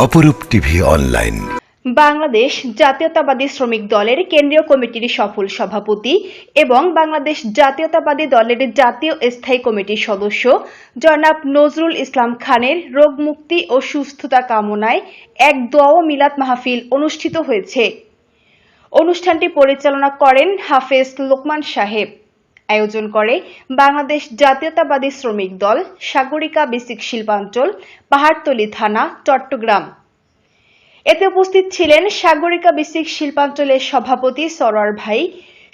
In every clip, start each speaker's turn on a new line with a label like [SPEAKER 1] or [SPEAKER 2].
[SPEAKER 1] অপরূপ TV online.
[SPEAKER 2] Bangladesh জাতীয়তাবাদী শ্রমিক দলের কেন্দ্রীয় কমিটির সফল সভাপতি এবং বাংলাদেশ জাতীয়তাবাদী দলের জাতীয় স্থায়ী কমিটির সদস্য জনাব নজরুল ইসলাম খানের রোগ মুক্তি ও সুস্থতা কামনায় এক দোয়া মিলাদ মাহফিল অনুষ্ঠিত হয়েছে। অনুষ্ঠানটি পরিচালনা করেন হাফেজ লোকমান সাহেব। আয়োজন করে বাংলাদেশ জাতীয়তাবাদী শ্রমিক দল সাগরিকা বেসিক শিল্পাঞ্চল, পাহাড়তলি থানা, চট্টগ্রাম। এতে উপস্থিত ছিলেন সাগরিকা বেসিক শিল্পাঞ্চলের সভাপতি সরোয়ার ভাই,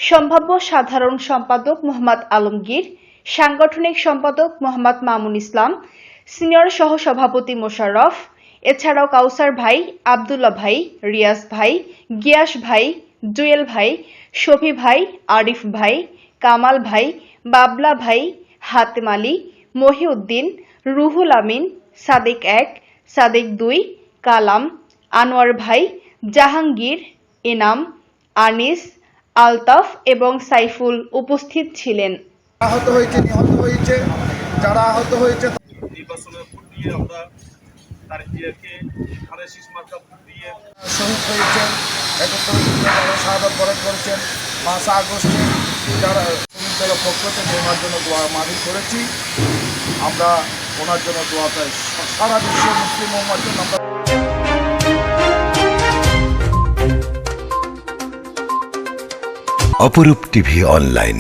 [SPEAKER 2] সম্ভাব্য সাধারণ সম্পাদক মোহাম্মদ আলমগীর, সাংগঠনিক সম্পাদক মোহাম্মদ মামুন ইসলাম, সিনিয়র সহ সভাপতি মোশাররফ, এছাড়াও কাউসার ভাই আবদুল্লা ভাই, রিয়াজ ভাই, গিয়াস ভাই, জুয়েল ভাই, শফি ভাই, আরিফ ভাই কামাল ভাই বাবলা ভাই হাতেম আলী মহিউদ্দিন রুহুল আমিন সাদেক এক সাদেক দুই কালাম আনোয়ার ভাই জাহাঙ্গীর এনাম আনিস আলতাফ এবং সাইফুল উপস্থিত ছিলেন।
[SPEAKER 3] আহত হয়েছে নিহত হয়েছে যারা আহত হয়েছে
[SPEAKER 4] নির্বাচনের ভোট দিয়ে আমরা তার ইয়েকে ধারে শীষ মার্কা ভোট দিয়ে
[SPEAKER 3] শহীদ হয়েছেন যারা বরণ করেছেন পাঁচ আগস্টে। যারা শ্রমিকদের পক্ষ থেকে ওনার জন্য দোয়া মানি করেছি। আমরা ওনার জন্য দোয়া চাই। সারা বিশ্বের মুসলিম মোহাম্মদ জন্য আমরা
[SPEAKER 1] অপরূপ টিভি অনলাইন।